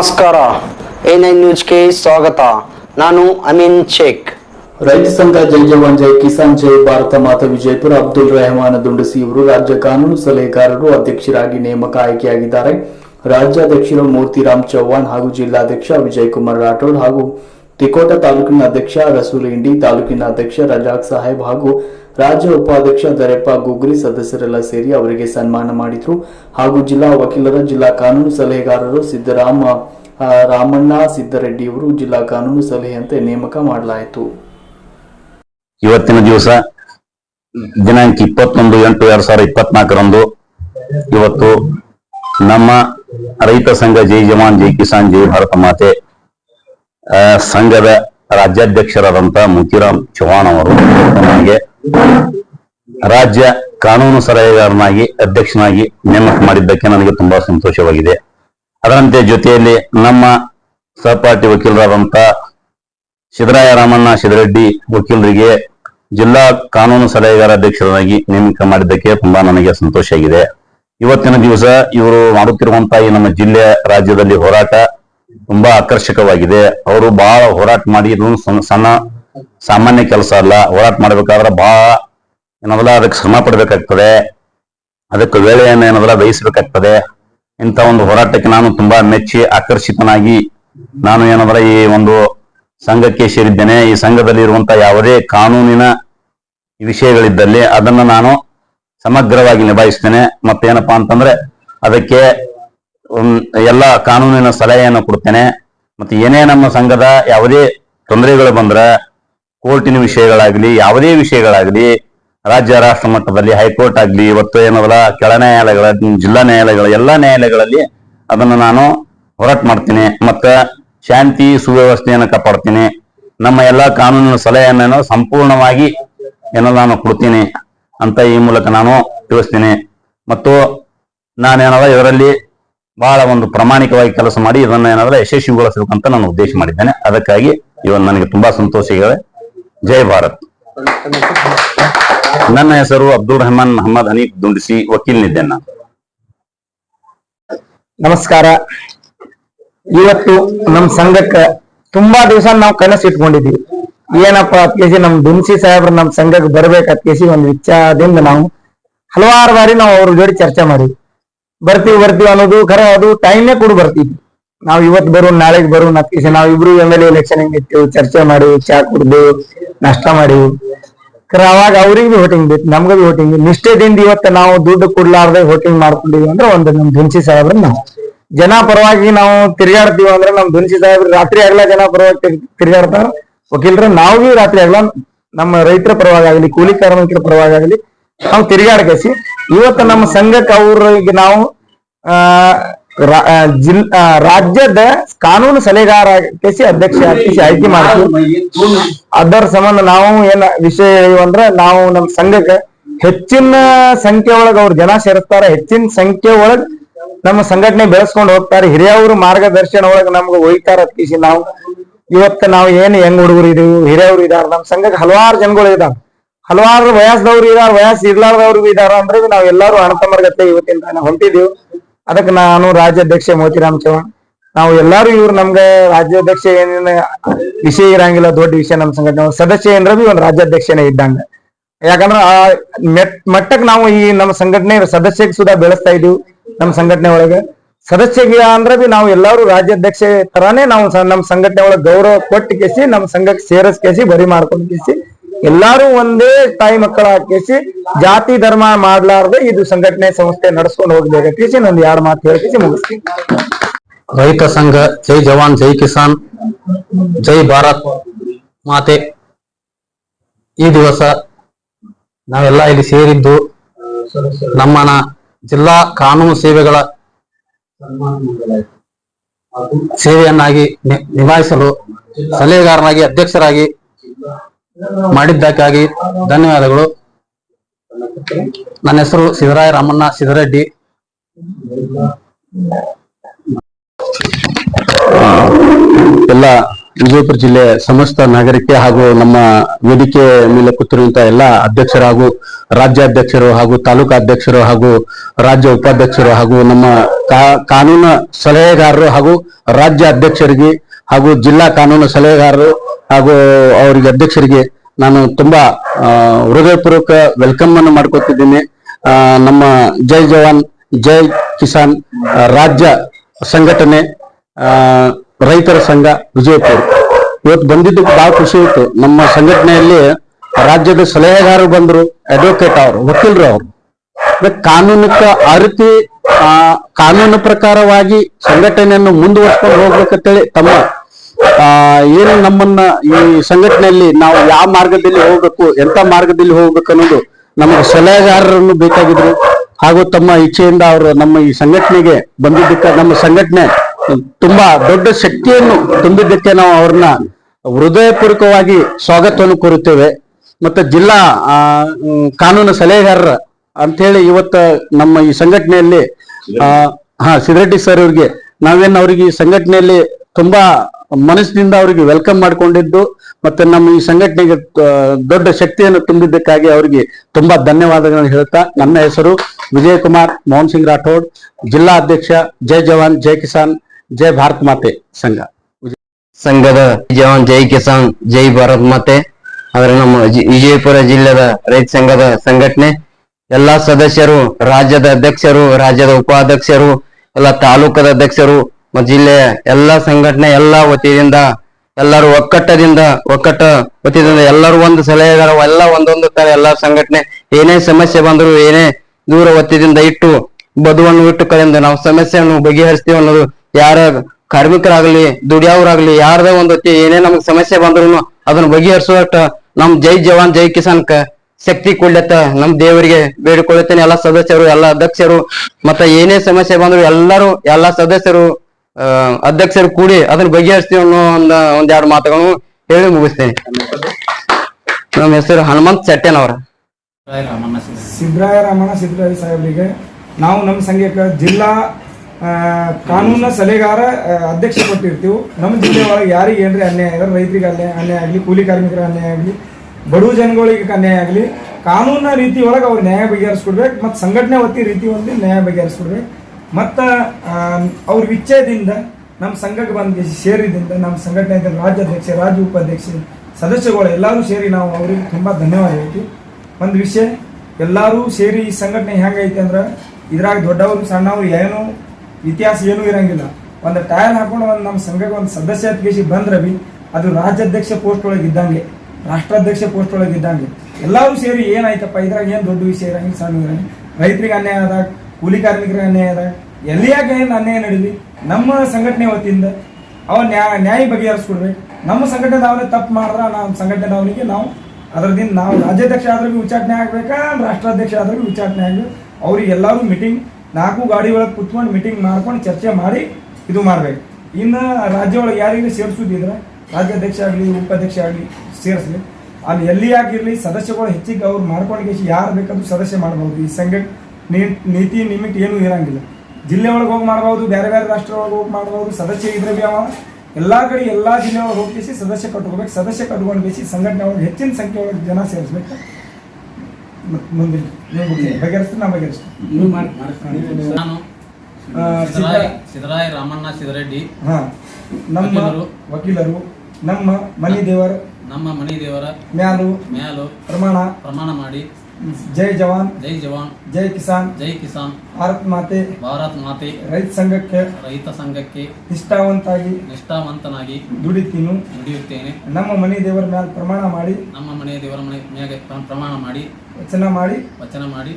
ನಮಸ್ಕಾರ. A nine ನ್ಯೂಸ್ಗೆ ಸ್ವಾಗತ. ನಾನು ಅಮೀನ್ ಶೇಖ್. ರೈತ ಸಂಘ ಜೈ ಜವಾನ್ ಜೈ ಕಿಸಾನ್ ಜೈ ಭಾರತ ಮಾತಾ ವಿಜಯಪುರ ಅಬ್ದುಲ್ ರೆಹಮಾನ್ ದುಂಡಸಿ ಇವರು ರಾಜ್ಯ ಕಾನೂನು ಸಲಹೆಗಾರರು ಅಧ್ಯಕ್ಷರಾಗಿ ನೇಮಕ ಆಯ್ಕೆಯಾಗಿದ್ದಾರೆ ರಾಜ್ಯಾಧ್ಯಕ್ಷರು ಮೂರ್ತಿರಾಮ್ ಚೌಹಾಣ್ ಹಾಗೂ ಜಿಲ್ಲಾಧ್ಯಕ್ಷ ವಿಜಯ್ ಕುಮಾರ್ ರಾಠೋಡ್ ಹಾಗೂ ತಿಕೋಟ ತಾಲೂಕಿನ ಅಧ್ಯಕ್ಷ ರಸೂಲ್ ಇಂಡಿ, ತಾಲೂಕಿನ ಅಧ್ಯಕ್ಷ ರಜಾಕ್ ಸಾಹೇಬ್ ಹಾಗೂ ರಾಜ್ಯ ಉಪಾಧ್ಯಕ್ಷ ದರೆಪ್ಪ ಗುಗ್ರಿ ಸದಸ್ಯರೆಲ್ಲ ಸೇರಿ ಅವರಿಗೆ ಸನ್ಮಾನ ಮಾಡಿದ್ರು. ಹಾಗೂ ಜಿಲ್ಲಾ ವಕೀಲರ, ಜಿಲ್ಲಾ ಕಾನೂನು ಸಲಹೆಗಾರರು ಸಿದ್ದರಾಮ ರಾಮಣ್ಣ ಸಿದ್ದರೆಡ್ಡಿ ಅವರು ಜಿಲ್ಲಾ ಕಾನೂನು ಸಲಹೆಯಂತೆ ನೇಮಕ ಮಾಡಲಾಯಿತು. ಇವತ್ತಿನ ದಿವಸ, ದಿನಾಂಕ ಇಪ್ಪತ್ತೊಂದು ಎಂಟು ಎರಡ್ ಸಾವಿರದ ಇಪ್ಪತ್ನಾಲ್ಕರಂದು ಇವತ್ತು ನಮ್ಮ ರೈತ ಸಂಘ ಜೈ ಜವಾನ್, ಜೈ ಕಿಸಾನ್, ಜೈ ಭಾರತ ಮಾತೆ ಸಂಘದ ರಾಜ್ಯಾಧ್ಯಕ್ಷರಾದಂತ ಮುತಿರಾಮ್ ಚೌಹಾಣ್ ಅವರು ನನಗೆ ರಾಜ್ಯ ಕಾನೂನು ಸಲಹೆಗಾರನಾಗಿ, ಅಧ್ಯಕ್ಷನಾಗಿ ನೇಮಕ ಮಾಡಿದ್ದಕ್ಕೆ ನನಗೆ ತುಂಬಾ ಸಂತೋಷವಾಗಿದೆ. ಅದರಂತೆ ಜೊತೆಯಲ್ಲಿ ನಮ್ಮ ಸಹಪಾಠಿ ವಕೀಲರಾದಂತ ಸಿದ್ದರಾಯ ರಾಮಣ್ಣ ಸಿದ್ದರೆಡ್ಡಿ ವಕೀಲರಿಗೆ ಜಿಲ್ಲಾ ಕಾನೂನು ಸಲಹೆಗಾರ ಅಧ್ಯಕ್ಷರಾಗಿ ನೇಮಕ ಮಾಡಿದ್ದಕ್ಕೆ ತುಂಬಾ ನನಗೆ ಸಂತೋಷ ಆಗಿದೆ. ಇವತ್ತಿನ ದಿವಸ ಇವರು ಮಾಡುತ್ತಿರುವಂತಹ ಈ ನಮ್ಮ ಜಿಲ್ಲೆ ರಾಜ್ಯದಲ್ಲಿ ಹೋರಾಟ ತುಂಬಾ ಆಕರ್ಷಕವಾಗಿದೆ. ಅವರು ಬಹಳ ಹೋರಾಟ ಮಾಡಿ ಸಣ್ಣ ಸಾಮಾನ್ಯ ಕೆಲಸ ಅಲ್ಲ, ಹೋರಾಟ ಮಾಡ್ಬೇಕಾದ್ರೆ ಬಹಳ ಏನದಲ್ಲ, ಅದಕ್ಕೆ ಶ್ರಮ ಪಡಬೇಕಾಗ್ತದೆ. ಅದಕ್ಕೆ ವೇಳೆಯನ್ನು ಏನದಲ್ಲ ವಹಿಸಬೇಕಾಗ್ತದೆ ಇಂಥ ಒಂದು ಹೋರಾಟಕ್ಕೆ ನಾನು ತುಂಬಾ ಮೆಚ್ಚಿ, ಆಕರ್ಷಿತನಾಗಿ ನಾನು ಏನಂದ್ರ ಈ ಒಂದು ಸಂಘಕ್ಕೆ ಸೇರಿದ್ದೇನೆ. ಈ ಸಂಘದಲ್ಲಿ ಇರುವಂತಹ ಯಾವುದೇ ಕಾನೂನಿನ ವಿಷಯಗಳಿದ್ದಲ್ಲಿ ಅದನ್ನ ನಾನು ಸಮಗ್ರವಾಗಿ ನಿಭಾಯಿಸ್ತೇನೆ. ಮತ್ತೇನಪ್ಪಾ ಅಂತಂದ್ರೆ, ಅದಕ್ಕೆ ಎಲ್ಲ ಕಾನೂನಿನ ಸಲಹೆಯನ್ನು ಕೊಡ್ತೇನೆ. ಮತ್ತೆ ಏನೇ ನಮ್ಮ ಸಂಘದ ಯಾವುದೇ ತೊಂದರೆಗಳು ಬಂದ್ರೆ ಕೋರ್ಟಿನ ವಿಷಯಗಳಾಗ್ಲಿ, ಯಾವುದೇ ವಿಷಯಗಳಾಗ್ಲಿ, ರಾಜ್ಯ, ರಾಷ್ಟ್ರ ಮಟ್ಟದಲ್ಲಿ ಹೈಕೋರ್ಟ್ ಆಗಲಿ, ಇವತ್ತು ಏನದಲ್ಲ ಕೆಳ ನ್ಯಾಯಾಲಯಗಳ, ಜಿಲ್ಲಾ ನ್ಯಾಯಾಲಯಗಳ, ಎಲ್ಲಾ ನ್ಯಾಯಾಲಯಗಳಲ್ಲಿ ಅದನ್ನು ನಾನು ಹೋರಾಟ ಮಾಡ್ತೀನಿ. ಮತ್ತು ಶಾಂತಿ ಸುವ್ಯವಸ್ಥೆಯನ್ನು ಕಾಪಾಡ್ತೀನಿ. ನಮ್ಮ ಎಲ್ಲಾ ಕಾನೂನಿನ ಸಲಹೆಯನ್ನು ಸಂಪೂರ್ಣವಾಗಿ ಏನೋ ನಾನು ಕೊಡ್ತೀನಿ ಅಂತ ಈ ಮೂಲಕ ನಾನು ತಿಳಿಸ್ತೀನಿ. ಮತ್ತು ನಾನೇನಲ್ಲ ಇದರಲ್ಲಿ ಬಹಳ ಒಂದು ಪ್ರಾಮಾಣಿಕವಾಗಿ ಕೆಲಸ ಮಾಡಿ, ಇದನ್ನ ಏನಾದ್ರೆ ಯಶಸ್ವಿಗೊಳಿಸಬೇಕಂತ ನಾನು ಉದ್ದೇಶ ಮಾಡಿದ್ದೇನೆ. ಅದಕ್ಕಾಗಿ ಇವನ್ ನನಗೆ ತುಂಬಾ ಸಂತೋಷ ಇದೆ. ಜೈ ಭಾರತ್. ನನ್ನ ಹೆಸರು ಅಬ್ದುಲ್ ರಹಮಾನ್ ಮೊಹಮ್ಮದ್ ಹನೀಫ್ ದುಂಡಿಸಿ ವಕೀಲನಿದ್ದೆ ನಾನು ನಮಸ್ಕಾರ. ಇವತ್ತು ನಮ್ ಸಂಘಕ್ಕ ತುಂಬಾ ದಿವಸ ನಾವು ಕನಸು ಇಟ್ಕೊಂಡಿದ್ವಿ ಏನಪ್ಪ ಅತ್ಕೇಸಿ ನಮ್ ದುಂಡಿಸಿ ಸಾಹೇಬ್ರು ನಮ್ ಸಂಘಕ್ಕೆ ಬರ್ಬೇಕು ಅತ್ಕೇಸಿ ಒಂದು ವಿಚಾರದಿಂದ ನಾವು ಹಲವಾರು ಬಾರಿ ನಾವು ಅವ್ರ ಜೋಡಿ ಚರ್ಚೆ ಮಾಡಿದ್ವಿ. ಬರ್ತೀವಿ ಬರ್ತೀವಿ ಅನ್ನೋದು ಖರೆ, ಅದು ಟೈಮೇ ಕೂಡ ಬರ್ತಿದ್ವಿ. ನಾವು ಇವತ್ತು ಬರು ನಾಳೆಗೆ ಬರು ಅತ್ಕೇಸಿ ನಾವ್ ಇಬ್ರು ಎಂ ಎಲ್ ಎಲೆಕ್ಷನ್ ನಿಂತಿವಿ ಚರ್ಚೆ ಮಾಡಿ, ಚಾ ಕುಡ್ದು ನಾಷ್ಟ ಮಾಡಿ. ಕರೆ ಅವಾಗ ಅವ್ರಿಗೆ ಹೋಟಿಂಗ್ ಬೇಕು ನಮ್ಗೆ ಬಿ ವೋಟಿಂಗ್ ನಿಷ್ಠೆದಿಂದ ಇವತ್ತು ನಾವು ದುಡ್ಡು ಕೊಡ್ಲಾರ್ದೆ ವೋಟಿಂಗ್ ಮಾಡ್ಕೊಂಡಿವಿ ಅಂದ್ರೆ ಒಂದು ನಮ್ ದುನ್ಸಿ ಸಾಹೇಬ್ರ ಜನ ಪರವಾಗಿ ನಾವು ತಿರುಗಾಡ್ತೀವಿ ಅಂದ್ರೆ ನಮ್ ದುನ್ಸಿ ಸಾಹೇಬ್ರ ರಾತ್ರಿ ಆಗ್ಲಾ ಜನ ಪರವಾಗಿ ತಿರ್ಗಾಡ್ತಾರ. ವಕೀಲರ ನಾವು ಬಿ ರಾತ್ರಿ ಆಗ್ಲಾ ನಮ್ಮ ರೈತರ ಪರವಾಗಿ ಆಗಲಿ ಕೂಲಿ ಕಾರ್ಮಿಕರ ಪರವಾಗಿ ಆಗಲಿ ನಾವು ತಿರುಗಾಡ್ಕೇಸಿ. ಇವತ್ತು ನಮ್ಮ ಸಂಘಕ್ಕೆ ಅವ್ರಿಗೆ ನಾವು ಆ, ರಾಜ್ಯದ ಕಾನೂನು ಸಲಹೆಗಾರ ಕೆಸಿ ಅಧ್ಯಕ್ಷ, ಕೆಸಿ ಆಯ್ಕೆ ಮಾಡ್ತೀವಿ ಅದರ ಸಂಬಂಧ ನಾವು ಏನ ವಿಷಯ ಅಂದ್ರೆ ನಾವು ನಮ್ಮ ಸಂಘಕ್ಕೆ ಹೆಚ್ಚಿನ ಸಂಖ್ಯೆ ಒಳಗ ಅವ್ರ ಜನ ಸೇರಿಸ್ತಾರ. ಹೆಚ್ಚಿನ ಸಂಖ್ಯೆ ಒಳಗ್ ನಮ್ಮ ಸಂಘಟನೆ ಬೆಳೆಸ್ಕೊಂಡು ಹೋಗ್ತಾರೆ. ಹಿರಿಯವರು ಮಾರ್ಗದರ್ಶನ ಒಳಗ ನಮ್ಗೆ ಒಯ್ತಾರ ಕೆಸಿ. ನಾವು ಇವತ್ತ ನಾವು ಏನ್ ಹೆಂಗ್ ಹುಡುಗರು ಇದೀವಿ? ಹಿರಿಯವ್ರು ಇದಾರ. ನಮ್ಮ ಸಂಘಕ್ಕೆ ಹಲವಾರು ಜನಗಳು ಇದಾರ. ಹಲವಾರು ವಯಸ್ಸದವ್ರು ಇದಾರ, ವಯಸ್ಸು ಇರ್ಲಾರ್ದವ್ರು ಇದಾರ. ಅಂದ್ರೆ ನಾವ್ ಎಲ್ಲಾರು ಅಣತಮರ್ಗತೆ ಇವತ್ತಿನ ಹೊಂಟಿದೀವಿ. ಅದಕ್ಕೆ ನಾನು ರಾಜ್ಯಾಧ್ಯಕ್ಷ ಮೋತಿರಾಮ್ ಚೌಹಾಣ್ ನಾವು ಎಲ್ಲಾರು ಇವ್ರು ನಮ್ಗ ರಾಜ್ಯಾಧ್ಯಕ್ಷ ಏನೇನ ವಿಷಯ ಇರಂಗಿಲ್ಲ, ದೊಡ್ಡ ವಿಷಯ ನಮ್ಮ ಸಂಘಟನೆ. ಸದಸ್ಯ ಏನ್ರ ಬಿ ಒಂದು ರಾಜ್ಯಾಧ್ಯಕ್ಷನೇ ಇದ್ದಂಗ. ಯಾಕಂದ್ರ ಆ ಮೆಟ್ ಮಟ್ಟಕ್ಕೆ ನಾವು ಈ ನಮ್ಮ ಸಂಘಟನೆ ಸದಸ್ಯಕ್ಕೆ ಸುಧಾ ಬೆಳೆಸ್ತಾ ಇದೀವಿ ನಮ್ಮ ಸಂಘಟನೆ ಒಳಗೆ. ಸದಸ್ಯಗೆ ಅಂದ್ರ ಬಿ ನಾವು ಎಲ್ಲಾರು ರಾಜ್ಯಾಧ್ಯಕ್ಷ ತರಾನೇ ನಾವು ನಮ್ಮ ಸಂಘಟನೆ ಒಳಗೆ ಗೌರವ ಕೊಟ್ಟು ಕೇಸಿ, ನಮ್ಮ ಸಂಘಕ್ಕೆ ಸೇರಿಸ್ ಕೇಸಿ, ಬರಿ ಮಾಡ್ಕೊಂಡು ಎಲ್ಲಾರು ಒಂದೇ ತಾಯಿ ಮಕ್ಕಳ ಹಾಕಿಸಿ ಜಾತಿ ಧರ್ಮ ಮಾಡ್ಲಾರ್ದೆ ಇದು ಸಂಘಟನೆ ಸಂಸ್ಥೆ ನಡ್ಸ್ಕೊಂಡು ಹೋಗ್ಬೇಕೇಸಿ ನಂದು ಎರಡು ಮಾತು ಹೇಳಿ ಮುಗಿಸ್ತೀನಿ. ರೈತ ಸಂಘ, ಜೈ ಜವಾನ್, ಜೈ ಕಿಸಾನ್, ಜೈ ಭಾರತ್ ಮಾತೆ. ಈ ದಿವಸ ನಾವೆಲ್ಲ ಇಲ್ಲಿ ಸೇರಿದ್ದು ನಮ್ಮನ ಜಿಲ್ಲಾ ಕಾನೂನು ಸೇವೆಗಳ ಸೇವೆಯನ್ನಾಗಿ ನಿಭಾಯಿಸಲು ಸಲಹೆಗಾರನಾಗಿ, ಅಧ್ಯಕ್ಷರಾಗಿ ಮಾಡಿದ್ದಕ್ಕಾಗಿ ಧನ್ಯವಾದಗಳು. ನನ್ನ ಹೆಸರು ಸಿದ್ದರಾಯ ರಾಮಣ್ಣ ಸಿದ್ದರೆಡ್ಡಿ ಎಲ್ಲ ವಿಜಯಪುರ ಜಿಲ್ಲೆ ಸಮಸ್ತ ನಾಗರಿಕ ಹಾಗೂ ನಮ್ಮ ವೇದಿಕೆ ಮೇಲೆ ಕೂತಿರುವಂತಹ ಎಲ್ಲ ಅಧ್ಯಕ್ಷರು ಹಾಗೂ ರಾಜ್ಯಾಧ್ಯಕ್ಷರು ಹಾಗೂ ತಾಲೂಕಾ ಅಧ್ಯಕ್ಷರು ಹಾಗೂ ರಾಜ್ಯ ಉಪಾಧ್ಯಕ್ಷರು ಹಾಗೂ ನಮ್ಮ ಕಾನೂನು ಸಲಹೆಗಾರರು ಹಾಗೂ ರಾಜ್ಯ ಅಧ್ಯಕ್ಷರಿಗೆ ಹಾಗೂ ಜಿಲ್ಲಾ ಕಾನೂನು ಸಲಹೆಗಾರರು ಹಾಗೂ ಅವರಿಗೆ ಅಧ್ಯಕ್ಷರಿಗೆ ನಾನು ತುಂಬಾ ಹೃದಯಪೂರ್ವಕ ವೆಲ್ಕಮ್ ಅನ್ನು ಮಾಡ್ಕೊತಿದ್ದೀನಿ. ನಮ್ಮ ಜೈ ಜವಾನ್, ಜೈ ಕಿಸಾನ್ ರಾಜ್ಯ ಸಂಘಟನೆ ರೈತರ ಸಂಘ ವಿಜಯಪುರ. ಇವತ್ತು ಬಂದಿದ್ದು ಬಹಳ ಖುಷಿ ಇತ್ತು. ನಮ್ಮ ಸಂಘಟನೆಯಲ್ಲಿ ರಾಜ್ಯದ ಸಲಹೆಗಾರರು ಬಂದರು ಅಡ್ವೊಕೇಟ್ ಅವರು, ವಕೀಲರು ಅವರು. ಕಾನೂನಿಕ ಆ, ಕಾನೂನು ಪ್ರಕಾರವಾಗಿ ಸಂಘಟನೆಯನ್ನು ಮುಂದುವರ್ಸ್ಕೊಂಡು ಹೋಗ್ಬೇಕಂತೇಳಿ ತಮ್ಮ ಏನು ನಮ್ಮನ್ನ ಈ ಸಂಘಟನೆಯಲ್ಲಿ ನಾವು ಯಾವ ಮಾರ್ಗದಲ್ಲಿ ಹೋಗ್ಬೇಕು ಎಂತ ಮಾರ್ಗದಲ್ಲಿ ಹೋಗ್ಬೇಕು ಅನ್ನೋದು ನಮಗೆ ಸಲಹೆಗಾರರನ್ನು ಬೇಕಾಗಿದ್ರು. ಹಾಗೂ ತಮ್ಮ ಇಚ್ಛೆಯಿಂದ ಅವರು ನಮ್ಮ ಈ ಸಂಘಟನೆಗೆ ಬಂದಿದ್ದಕ್ಕೆ ನಮ್ಮ ಸಂಘಟನೆ ತುಂಬಾ ದೊಡ್ಡ ಶಕ್ತಿಯನ್ನು ತುಂಬಿದ್ದಕ್ಕೆ ನಾವು ಅವ್ರನ್ನ ಹೃದಯಪೂರ್ವಕವಾಗಿ ಸ್ವಾಗತವನ್ನು ಕೋರುತ್ತೇವೆ. ಮತ್ತೆ ಜಿಲ್ಲಾ ಆ, ಕಾನೂನು ಸಲಹೆಗಾರರ ಅಂತ ಹೇಳಿ ಇವತ್ತ ನಮ್ಮ ಈ ಸಂಘಟನೆಯಲ್ಲಿ ಆ, ಹಾ ಸಿದ್ರೆಡ್ಡಿ ಸರ್ ಅವ್ರಿಗೆ ನಾವೇನು ಅವ್ರಿಗೆ ಈ ಸಂಘಟನೆಯಲ್ಲಿ ತುಂಬಾ ಮನಸ್ಸಿನಿಂದ ಅವರಿಗೆ ವೆಲ್ಕಮ್ ಮಾಡ್ಕೊಂಡಿದ್ದು ಮತ್ತೆ ನಮ್ಮ ಈ ಸಂಘಟನೆಗೆ ದೊಡ್ಡ ಶಕ್ತಿಯನ್ನು ತುಂಬಿದ್ದಕ್ಕಾಗಿ ಅವರಿಗೆ ತುಂಬಾ ಧನ್ಯವಾದಗಳನ್ನು ಹೇಳ್ತಾ, ನನ್ನ ಹೆಸರು ವಿಜಯ್ ಕುಮಾರ್ ಮೋಹನ್ ಸಿಂಗ್ ರಾಠೋಡ್, ಜಿಲ್ಲಾ ಅಧ್ಯಕ್ಷ ಜೈ ಜವಾನ್, ಜೈ ಕಿಸಾನ್, ಜೈ ಭಾರತ್ ಮಾತೆ ಸಂಘ. ಸಂಘದ ಜವಾನ್, ಜೈ ಕಿಸಾನ್, ಜೈ ಭಾರತ್ ಮಾತೆ ಅಂದ್ರೆ ನಮ್ಮ ವಿಜಯಪುರ ಜಿಲ್ಲೆದ ರೈತ ಸಂಘದ ಸಂಘಟನೆ, ಎಲ್ಲಾ ಸದಸ್ಯರು, ರಾಜ್ಯದ ಅಧ್ಯಕ್ಷರು, ರಾಜ್ಯದ ಉಪಾಧ್ಯಕ್ಷರು, ಎಲ್ಲ ತಾಲೂಕದ ಅಧ್ಯಕ್ಷರು ಮತ್ತು ಜಿಲ್ಲೆಯ ಎಲ್ಲಾ ಸಂಘಟನೆ ಎಲ್ಲಾ ವತಿಯಿಂದ, ಎಲ್ಲರೂ ಒಕ್ಕಟ್ಟದಿಂದ, ಒಕ್ಕಟ್ಟ ವತಿಯಿಂದ ಎಲ್ಲರೂ ಒಂದು ಸಲಹೆಗಾರ, ಎಲ್ಲ ಒಂದೊಂದು ತರ ಎಲ್ಲಾ ಸಂಘಟನೆ ಏನೇ ಸಮಸ್ಯೆ ಬಂದ್ರು ಏನೇ ದೂರ ಒತ್ತಿದಿಂದ ಇಟ್ಟು, ಬದುವನ್ನು ಇಟ್ಟು ಕಡೆಯಿಂದ ನಾವು ಸಮಸ್ಯೆಯನ್ನು ಬಗೆಹರಿಸ್ತೀವಿ ಅನ್ನೋದು ಯಾರ ಕಾರ್ಮಿಕರಾಗ್ಲಿ, ದುಡಿಯವರಾಗ್ಲಿ, ಯಾರದೇ ಒಂದು ಹೊತ್ತಿ ಏನೇ ನಮ್ಗೆ ಸಮಸ್ಯೆ ಬಂದ್ರು ಅದನ್ನ ಬಗೆಹರಿಸುವಷ್ಟ ನಮ್ ಜೈ ಜವಾನ್, ಜೈ ಕಿಸಾನ್ ಶಕ್ತಿ ಕೊಡ್ಲತ್ತ ನಮ್ ದೇವರಿಗೆ ಬೇಡಿಕೊಳ್ಳುತ್ತೇನೆ. ಎಲ್ಲಾ ಸದಸ್ಯರು, ಎಲ್ಲಾ ಅಧ್ಯಕ್ಷರು, ಮತ್ತೆ ಏನೇ ಸಮಸ್ಯೆ ಬಂದ್ರು ಎಲ್ಲರೂ, ಎಲ್ಲಾ ಸದಸ್ಯರು ಅಧ್ಯಕ್ಷರು ಕೂಡಿ ಅದನ್ನ ಬಗೆಹರಿಸ್ತೀವಿ ಅನ್ನೋ ಒಂದ್, ಒಂದೆರಡು ಮಾತುಗಳನ್ನು ಹೇಳಿ ಮುಗಿಸ್ತೇನೆ. ನಮ್ಮ ಹೆಸರು ಹನುಮಂತ್ ಚಟ್ಟೆನವರ ಸಿದ್ದರಾಯ ರಾಮಣ್ಣ ಸಿದ್ದರಾಯ ಸಾಹೇಬರಿಗೆ ನಾವು ನಮ್ಮ ಸಂಘಕ್ಕೆ ಜಿಲ್ಲಾ ಕಾನೂನ ಕಾನೂನು ಸಲಹೆಗಾರ ಅಧ್ಯಕ್ಷ ಕೊಟ್ಟಿರ್ತೀವಿ. ನಮ್ಮ ಜಿಲ್ಲೆ ಒಳಗೆ ಯಾರಿಗೆ ಏನ್ರಿ ಅನ್ಯಾಯ ಆದ್ರೆ ರೈತರಿಗೆ ಅನ್ಯಾಯ ಅನ್ಯಾಯ ಆಗಲಿ, ಕೂಲಿ ಕಾರ್ಮಿಕರ ಅನ್ಯಾಯ ಆಗಲಿ, ಬಡವ ಜನಗಳಿಗೆ ಅನ್ಯಾಯ ಆಗಲಿ, ಕಾನೂನಿನ ರೀತಿ ಒಳಗೆ ಅವ್ರು ನ್ಯಾಯ ಬಗೆಹರಿಸ್ಕೊಡ್ಬೇಕು, ಮತ್ತು ಸಂಘಟನೆ ವತಿ ರೀತಿ ಒಂದು ನ್ಯಾಯ ಬಗೆಹರಿಸ್ಕೊಡ್ಬೇಕು. ಮತ್ತು ಅವ್ರ ವಿಚ್ಛೇದಿಂದ ನಮ್ಮ ಸಂಘಕ್ಕೆ ಬಂದ ಸೇರಿದಿಂದ ನಮ್ಮ ಸಂಘಟನೆ ರಾಜ್ಯಾಧ್ಯಕ್ಷ, ರಾಜ್ಯ ಉಪಾಧ್ಯಕ್ಷ ಸದಸ್ಯಗಳು ಎಲ್ಲರೂ ಸೇರಿ ನಾವು ಅವರಿಗೆ ತುಂಬ ಧನ್ಯವಾದ ಹೇಳ್ತೀವಿ ಒಂದು ವಿಷಯ, ಎಲ್ಲರೂ ಸೇರಿ ಈ ಸಂಘಟನೆ ಹೆಂಗೈತೆ ಅಂದ್ರೆ ಇದ್ರಾಗ ದೊಡ್ಡವರು ಸಣ್ಣವರು ಏನು ಇತಿಹಾಸ ಏನೂ ಇರಂಗಿಲ್ಲ. ಒಂದು ಟಯರ್ ಹಾಕೊಂಡು ಒಂದು ನಮ್ಮ ಸಂಘಕ್ಕೆ ಒಂದು ಸದಸ್ಯತ್ವೇಸಿ ಬಂದ್ರೆ ಬಿ ಅದು ರಾಜ್ಯಾಧ್ಯಕ್ಷ ಪೋಸ್ಟ್ ಒಳಗೆ ಇದ್ದಂಗೆ, ರಾಷ್ಟ್ರಾಧ್ಯಕ್ಷ ಪೋಸ್ಟ್ ಒಳಗೆ ಇದ್ದಂಗೆ. ಎಲ್ಲರೂ ಸೇರಿ ಏನಾಯ್ತಪ್ಪ, ಇದ್ರಾಗ ಏನು ದೊಡ್ಡ ವಿಷಯ ಇರಂಗಿಲ್ಲ, ಸಣ್ಣ ಇರಂಗಿಲ್ಲ. ರೈತರಿಗೆ ಅನ್ಯಾಯ ಅದ ಕೂಲಿ ಕಾರ್ಮಿಕರ ಅನ್ಯಾಯ ಅದ? ಎಲ್ಲಿಯಾಗ ಏನು ಅನ್ಯಾಯ ನಡೀಲಿ? ನಮ್ಮ ಸಂಘಟನೆ ವತಿಯಿಂದ ಅವ ನ್ಯಾಯ ನ್ಯಾಯ ಬಗೆಹರಿಸ್ಕೊಡ್ರಿ ನಮ್ಮ ಸಂಘಟನೆ ಅವನೇ ತಪ್ಪು ಮಾಡಿದ್ರೆ ನಮ್ಮ ಸಂಘಟನೆದವನಿಗೆ ನಾವು ಅದರದಿಂದ ನಾವು ರಾಜ್ಯಾಧ್ಯಕ್ಷ ಆದ್ರೂ ವಿಚಾರಣೆ ಆಗ್ಬೇಕಾ? ರಾಷ್ಟ್ರಾಧ್ಯಕ್ಷ ಆದ್ರೂ ವಿಚಾರಣೆ ಉಚ್ಚಾಟನೆ ಆಗ್ಬೇಕು. ಅವ್ರಿಗೆ ಎಲ್ಲರೂ ಮೀಟಿಂಗ್ ನಾಲ್ಕು ಗಾಡಿ ಒಳಗೆ ಕುತ್ಕೊಂಡು ಮೀಟಿಂಗ್ ಮಾಡ್ಕೊಂಡು ಚರ್ಚೆ ಮಾಡಿ ಇದು ಮಾಡ್ಬೇಕು. ಇನ್ನು ರಾಜ್ಯ ಒಳಗೆ ಯಾರಿಗೂ ಸೇರಿಸೋದಿದ್ರೆ ರಾಜ್ಯಾಧ್ಯಕ್ಷ ಆಗಲಿ, ಉಪಾಧ್ಯಕ್ಷ ಆಗಲಿ ಸೇರಿಸ್ಲಿ. ಅಲ್ಲಿ ಎಲ್ಲಿ ಆಗಿರಲಿ ಸದಸ್ಯಗಳು ಹೆಚ್ಚಿಗೆ ಅವ್ರು ಮಾಡ್ಕೊಂಡು ಯಾರು ಬೇಕಾದ್ರೂ ಸದಸ್ಯ ಮಾಡ್ಬೋದು ಈ ಸಂಘ ನೀ- ನೀತಿ ನಿಮಿಟ್ ಏನೂ ಇರಂಗಿಲ್ಲ. ಜಿಲ್ಲೆ ಒಳಗೆ ಹೋಗಿ ಮಾಡ್ಬೋದು ಬೇರೆ ಬೇರೆ ರಾಷ್ಟ್ರ ಒಳಗೆ ಹೋಗಿ ಮಾಡ್ಬೋದು ಸದಸ್ಯ ಇದ್ರೆ ಬಿ ಅವ. ಎಲ್ಲಾ ಕಡೆ ಎಲ್ಲಾ ಜಿಲ್ಲೆ ಒಳಗೆ ಹೋಗಿ ಸದಸ್ಯ ಕಟ್ಕೋಬೇಕು ಸದಸ್ಯ ಕಟ್ಕೊಂಡು ಬೇಸಿ ಸಂಘಟನೆ ಒಳಗೆ ಹೆಚ್ಚಿನ ಸಂಖ್ಯೆ ಒಳಗೆ ಜನ ಸೇರಿಸ್ಬೇಕು. ಮತ್ತ್ ಮುಂದಿನ ನೀವು. ಬಗೆಹರಿಸ್ತೀನಿ ನಾ ಬಗೆಹರಿಸ್ತೀನಿ. ನಾನು ಸಿದ್ದರಾಯ ಸಿದ್ದ- ಸಿದ್ದರಾಯ ರಾಮಣ್ಣ ಸಿದ್ದರೆಡ್ಡಿ ಹಾ. ನಮ್ಮ ವಕೀಲರು. ವಕೀಲರು ನಮ್ಮ ಮನಿ ದೇವರ ನಮ್ಮ ಮನೆ ದೇವರ. ಮ್ಯಾಲು ಮ್ಯಾಲು. ಪ್ರಮಾಣ. ಪ್ರಮಾಣ ಮಾಡಿ. ಜೈ ಜವಾನ್ ಜೈ ಜವಾನ್ ಜೈ ಕಿಸಾನ್ ಜೈ ಕಿಸಾನ್. ಭಾರತ್ ಮಾತೆ ಭಾರತ್ ಮಾತೆ. ರೈತ ಸಂಘಕ್ಕೆ ರೈತ ಸಂಘಕ್ಕೆ ನಿಷ್ಠಾವಂತಾಗಿ ನಿಷ್ಠಾವಂತನಾಗಿ ದುಡಿತೀನಿ. ದುಡಿಯುತ್ತೇನೆ. ನಮ್ಮ ಮನೆ ದೇವರ ಮೇಲೆ ಪ್ರಮಾಣ ಮಾಡಿ. ನಮ್ಮ ಮನೆಯ ದೇವರ ಮನೆ ಮ್ಯಾಗೆ ಪ್ರಮಾಣ ಮಾಡಿ. ವಚನ ಮಾಡಿ. ವಚನ ಮಾಡಿ.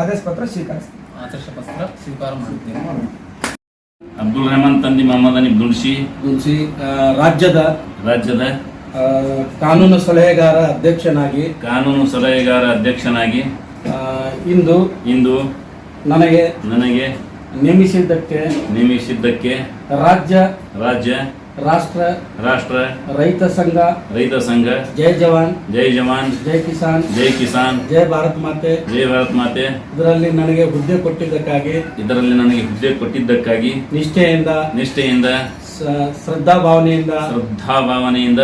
ಆದೇಶ ಪತ್ರ ಸ್ವೀಕರಿಸ್ತೀನಿ. ಆದೇಶ ಪತ್ರ ಸ್ವೀಕಾರ ಮಾಡುತ್ತೇನೆ. ಅಬ್ದುಲ್ ರಹಮಾನ್ ತಂದಿ ಮೊಹಮ್ಮದ್ ಅನಿಬ್ ದುಲ್ಶಿ ತುಳಸಿ ರಾಜ್ಯದ ರಾಜ್ಯದ ಕಾನೂನು ಸಲಹೆಗಾರ ಅಧ್ಯಕ್ಷನಾಗಿ ಕಾನೂನು ಸಲಹೆಗಾರ ಅಧ್ಯಕ್ಷನಾಗಿ ಆ, ಇಂದು ಇಂದು ನನಗೆ ನನಗೆ ನೇಮಿಸಿದ್ದಕ್ಕೆ ನೇಮಿಸಿದ್ದಕ್ಕೆ ರಾಜ್ಯ ರಾಜ್ಯ ರಾಷ್ಟ್ರ ರಾಷ್ಟ್ರ ರೈತ ಸಂಘ ರೈತ ಸಂಘ ಜೈ ಜವಾನ್ ಜೈ ಜವಾನ್ ಜೈ ಕಿಸಾನ್ ಜೈ ಕಿಸಾನ್ ಜೈ ಭಾರತ್ ಮಾತೆ. ಜೈ ಭಾರತ್ ಮಾತೆ. ಇದರಲ್ಲಿ ನನಗೆ ಹುದ್ದೆ ಕೊಟ್ಟಿದ್ದಕ್ಕಾಗಿ ಇದರಲ್ಲಿ ನನಗೆ ಹುದ್ದೆ ಕೊಟ್ಟಿದ್ದಕ್ಕಾಗಿ ನಿಷ್ಠೆಯಿಂದ ನಿಷ್ಠೆಯಿಂದ ಸ- ಶ್ರದ್ಧಾ ಭಾವನೆಯಿಂದ ಶ್ರದ್ಧಾ ಭಾವನೆಯಿಂದ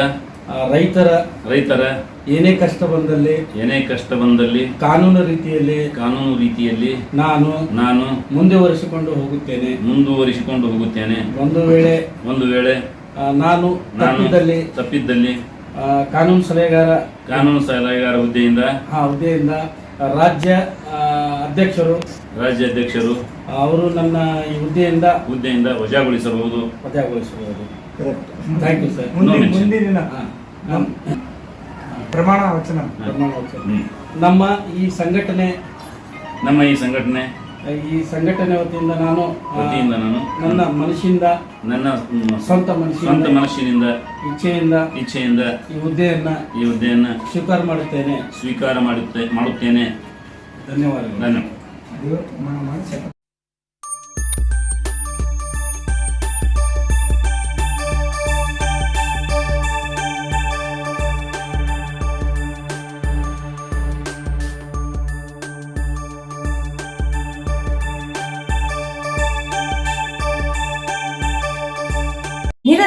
ರೈತರ ರೈತರ ಏನೇ ಕಷ್ಟ ಬಂದಲ್ಲಿ ಏನೇ ಕಷ್ಟ ಬಂದಲ್ಲಿ ಕಾನೂನು ರೀತಿಯಲ್ಲಿ ಕಾನೂನು ರೀತಿಯಲ್ಲಿ ನಾನು ನಾನು ಮುಂದುವರಿಸಿಕೊಂಡು ಹೋಗುತ್ತೇನೆ. ಮುಂದುವರಿಸಿಕೊಂಡು ಹೋಗುತ್ತೇನೆ. ಒಂದು ವೇಳೆ ಒಂದು ವೇಳೆ ನಾನು ತಪ್ಪಿದ್ದಲ್ಲಿ ತಪ್ಪಿದ್ದಲ್ಲಿ ಕಾನೂನು ಸಲಹೆಗಾರ ಕಾನೂನು ಸಲಹೆಗಾರ ಹುದ್ದೆಯಿಂದ ಆ ಹುದ್ದೆಯಿಂದ ರಾಜ್ಯ ಅಧ್ಯಕ್ಷರು ರಾಜ್ಯ ಅಧ್ಯಕ್ಷರು ಅವರು ನನ್ನ ಈ ಹುದ್ದೆಯಿಂದ ಹುದ್ದೆಯಿಂದ ವಜಾಗೊಳಿಸಬಹುದು. ವಜಾಗೊಳಿಸಬಹುದು. ಥ್ಯಾಂಕ್ ಯು ಸರ್ ಮುಂದಿನ ಪ್ರಮಾಣ ವಚನ. ಪ್ರಮಾಣ ವಚನ. ನಮ್ಮ ಈ ಸಂಘಟನೆ ನಮ್ಮ ಈ ಸಂಘಟನೆ ಈ ಸಂಘಟನೆ ವತಿಯಿಂದ ನಾನು ವತಿಯಿಂದ ನಾನು ನನ್ನ ಮನಸ್ಸಿಂದ ನನ್ನ ಸ್ವಂತ ಸ್ವಂತ ಸ್ವಂತ ಮನಸ್ಸಿನಿಂದ ಇಚ್ಛೆಯಿಂದ ಇಚ್ಛೆಯಿಂದ ಈ ಹುದ್ದೆಯನ್ನ ಈ ಹುದ್ದೆಯನ್ನ ಸ್ವೀಕಾರ ಮಾಡುತ್ತೇನೆ. ಸ್ವೀಕಾರ ಮಾಡುತ್ತೆ ಮಾಡುತ್ತೇನೆ. ಧನ್ಯವಾದಗಳು. ಧನ್ಯವಾದ.